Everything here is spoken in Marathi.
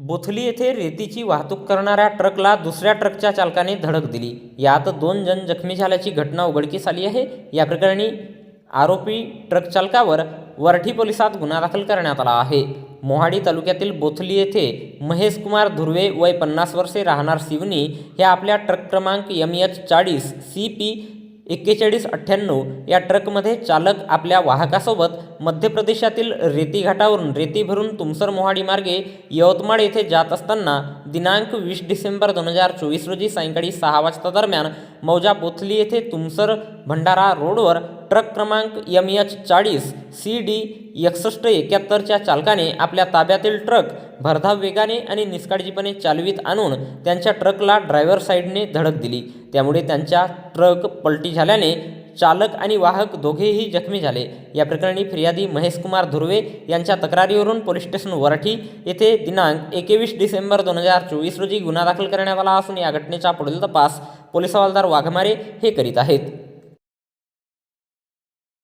बोथली येथे रेतीची वाहतूक करणाऱ्या ट्रकला दुसऱ्या ट्रकच्या चालकाने धडक दिली. यात दोन जण जखमी झाल्याची घटना उघडकीस आली आहे. या प्रकरणी आरोपी ट्रक चालकावर वरठी पोलिसात गुन्हा दाखल करण्यात आला आहे. मोहाडी तालुक्यातील बोथली येथे महेश कुमार धुर्वे वय पन्नास वर्षे राहणार सिवनी हे आपल्या ट्रक क्रमांक एम एच चाळीस सी पी एक्केचाळीस अठ्ठ्याण्णव या ट्रकमध्ये चालक आपल्या वाहकासोबत मध्य प्रदेशातील रेती घाटावरून रेती भरून तुमसर मोहाडी मार्गे यवतमाळ येथे जात असताना दिनांक वीस डिसेंबर दोन हजार चोवीस रोजी सायंकाळी सहा वाजता दरम्यान मौजा बोथली येथे तुमसर भंडारा रोडवर ट्रक क्रमांक एम एच चाळीस सी डी एकसष्ट एकाहत्तरच्या चालकाने आपल्या ताब्यातील ट्रक भरधाव वेगाने आणि निष्काळजीपणे चालवीत आणून त्यांच्या ट्रकला ड्रायव्हर साईडने धडक दिली. त्यामुळे त्यांच्या ट्रक पलटी झाल्याने चालक आणि वाहक दोघेही जखमी झाले. या प्रकरणी फिर्यादी महेशकुमार धुर्वे यांच्या तक्रारीवरून पोलीस स्टेशन वराठी येथे दिनांक एकवीस डिसेंबर दोन हजार चोवीस रोजी गुन्हा दाखल करण्यात आला असून या घटनेचा पुढील तपास पोलीस हवालदार वाघमारे हे करीत आहेत.